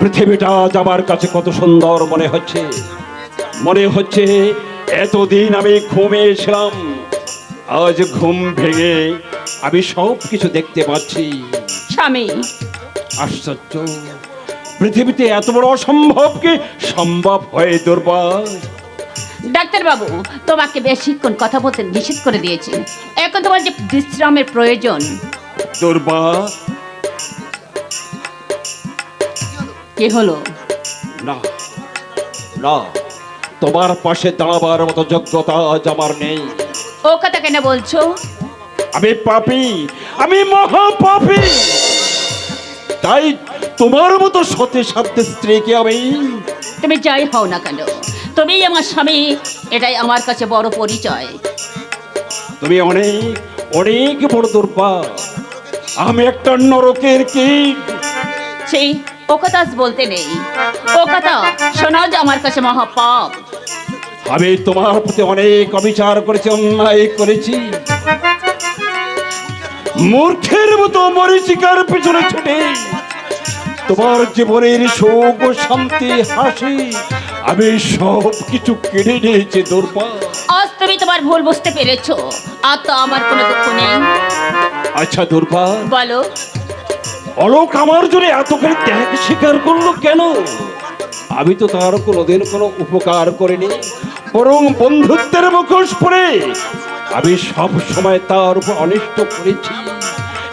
পৃথিবীটা আজ আমার কাছে কত সুন্দর মনে হচ্ছে। মনে হচ্ছে এতদিন আমি ঘুমিয়েছিলাম আজ ঘুম ভেঙে আমি সব কিছু দেখতে পাচ্ছি। স্বামী। আশ্চর্য পৃথিবীতে এত বড় অসম্ভব কি সম্ভব হয়ে দুর্বল ডাক্তার বাবু তোমাকে বেশিক্ষণ কথা বলতে নিষেধ করে দিয়েছি। এখন তোমার যে বিশ্রামের প্রয়োজন। দুর্বা কি হলো? না না তোমার পাশে দাঁড়াবার মতো যোগ্যতা আজ আমার নেই। ও কথা কেন বলছো? আমি পাপী আমি মহা পাপী তাই তোমার মতো সতে সাধ্যে স্ত্রীকে আমি তুমি যাই হও না কেন? তুমি আমার স্বামী এটাই আমার কাছে বড় পরিচয়। তুমি অনেক অনেক বড় দুর্বা আমি একটা নরকের কি। সেই ও কথা আজ বলতে নেই। ও কথা শোনাও যে আমার কাছে মহাপাপ। আমি তোমার প্রতি অনেক অবিচার করেছি অন্যায় করেছি। মূর্খের মতো মরিচিকার পিছনে ছুটে তোমার জীবনের ও শান্তি হাসি আমি সব কিছু কেড়ে নিয়েছি দুর্বা আজ তুমি তোমার ভুল বুঝতে পেরেছ। আর তো আমার কোনো দুঃখ নেই। আচ্ছা দুর্বা বলো। অলোক আমার জন্য এত করে ত্যাগ স্বীকার করল কেন? আমি তো তার কোনোদিন কোনো উপকার করিনি। বরং বন্ধুত্বের মুখোশ পরে আমি সব সময় তার উপর অনিষ্ট করেছি।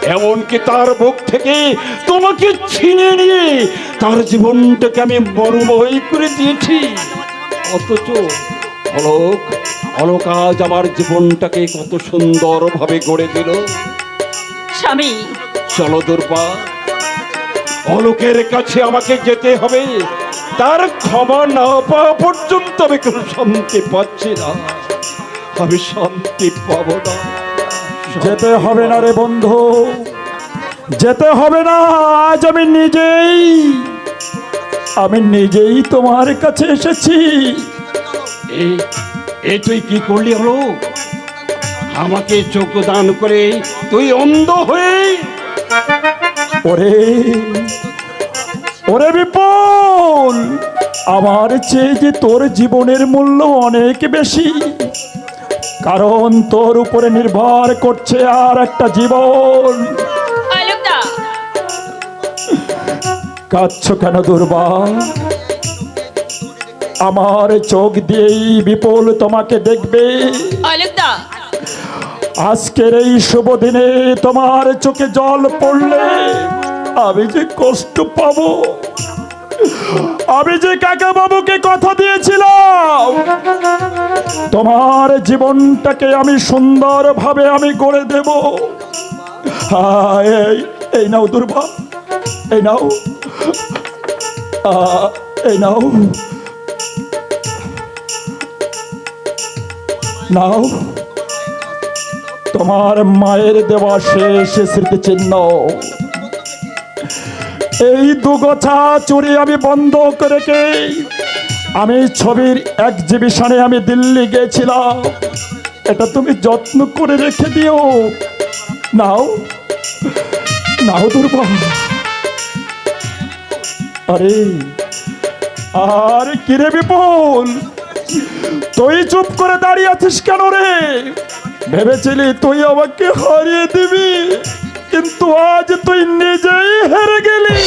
এমনকি তার বুক থেকে তোমাকে ছিনে নিয়ে তার জীবনটাকে আমি মরুময় করে দিয়েছি। অথচ অলোক অলোক আজ আমার জীবনটাকে কত সুন্দরভাবে গড়ে দিল। স্বামী। চলো দুর্বা। অলোকের কাছে আমাকে যেতে হবে। তার ক্ষমা না পাওয়া পর্যন্ত আমি কোনো শান্তি পাচ্ছি না। আমি শান্তি পাবো না। যেতে হবে না রে বন্ধু। যেতে হবে না, আজ আমি নিজেই আমি নিজেই তোমার কাছে এসেছি। এই তুই কি করলি হলো আমাকে চোখ দান করে তুই অন্ধ হয়ে ওরে ওরে বিপুল আমার চেয়ে যে তোর জীবনের মূল্য অনেক বেশি। কারণ তোর উপরে নির্ভর করছে আর একটা জীবন। কাঁদছ কেন দুর্বল আমার চোখ দিয়েই বিপুল তোমাকে দেখবে। আজকের এই শুভ দিনে তোমার চোখে জল পড়লে আমি যে কষ্ট পাবো। আমি যে কাকা বাবুকে কথা দিয়েছিলাম। তোমার জীবনটাকে আমি সুন্দরভাবে আমি গড়ে দেব। এই এই নাও দুর্বা, এই নাও। এই নাও। নাও। তোমার মায়ের দেওয়া শেষ স্মৃতিচিহ্ন। এই দু দুগোছা চুরি আমি বন্ধ রেখে আমি ছবির এক্সিবিশনে আমি দিল্লি গেছিলাম। এটা তুমি যত্ন করে রেখে দিও। নাও। নাও দুর্বা আরে, আর কিরে বিপুল? তুই চুপ করে দাঁড়িয়ে আছিস কেন রে? ভেবেছিলি তুই আমাকে হারিয়ে দিবি। কিন্তু আজ তুই নিজেই হেরে গেলি।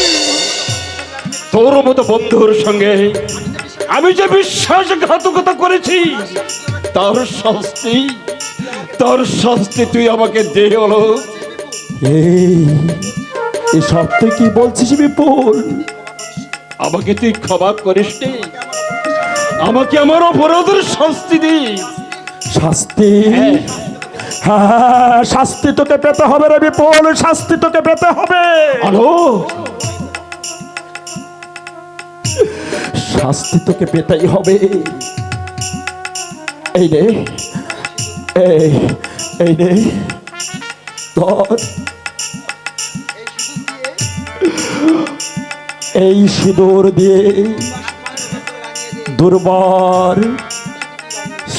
তোর মতো বন্ধুর সঙ্গে আমি যে বিশ্বাসঘাতকতা করেছি তার শাস্তি তার শাস্তি তুই আমাকে দে হলো এই সব কি বলছিস বিপুল? আমাকে তুই ক্ষমা করিস। আমাকে আমার অপরাধের শাস্তি দি শাস্তি। হ্যাঁ। শাস্তি তোকে পেতে হবে রে বিপুল শাস্তি তোকে পেতে হবে। আলো। শাস্তি তোকে পেতেই হবে। এই রে এই এই রে ধর। এই সিঁদুর দিয়ে দুর্বার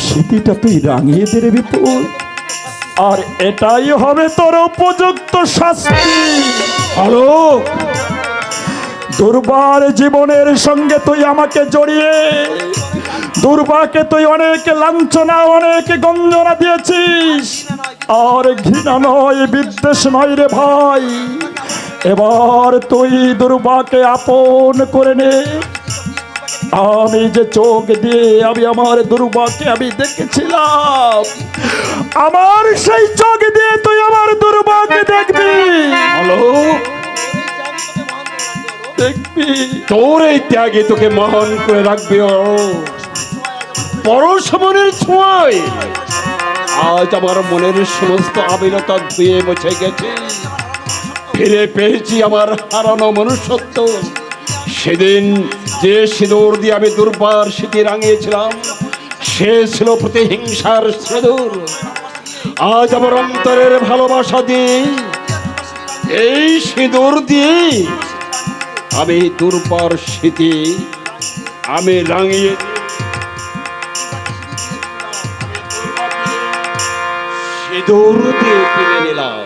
স্মৃতিটা তুই রাঙিয়ে দে রে বিপুল। আর এটাই হবে তোর উপযুক্ত শাস্তি। হ্যালো? দুর্বার জীবনের সঙ্গে তুই আমাকে জড়িয়ে, দুর্বাকে তুই অনেক লাঞ্ছনা, অনেক গঞ্জনা দিয়েছিস। আর ঘৃণা নয়, বিদ্বেষ নয় রে ভাই। এবার তুই দুর্বাকে আপন করে নে। আমি যে চোখ দিয়ে আমি আমার দুর্বাকে আমি দেখেছিলাম। আমার সেই চোখ দিয়ে তুই আমার দুর্বাকে দেখবি। হ্যালো? দেখবি। তোর এই ত্যাগে তোকে মহান করে রাখবে পরশমনের ছোঁয়ায়। আজ আমার মনের সমস্ত আবিলতা ধুয়ে মুছে গেছে। ফিরে পেয়েছি আমার হারানো মনুষ্যত্ব। সেদিন যে সিঁদুর দিয়ে আমি দুর্বার স্মৃতি রাঙিয়েছিলাম, সে ছিল প্রতিহিংসার সিঁদুর। আজ আমার অন্তরের ভালোবাসা দিয়ে এই সিঁদুর দিয়ে আমি দুর্বার স্মৃতি আমি রাঙিয়ে সিঁদুর দিয়ে কিনে নিলাম।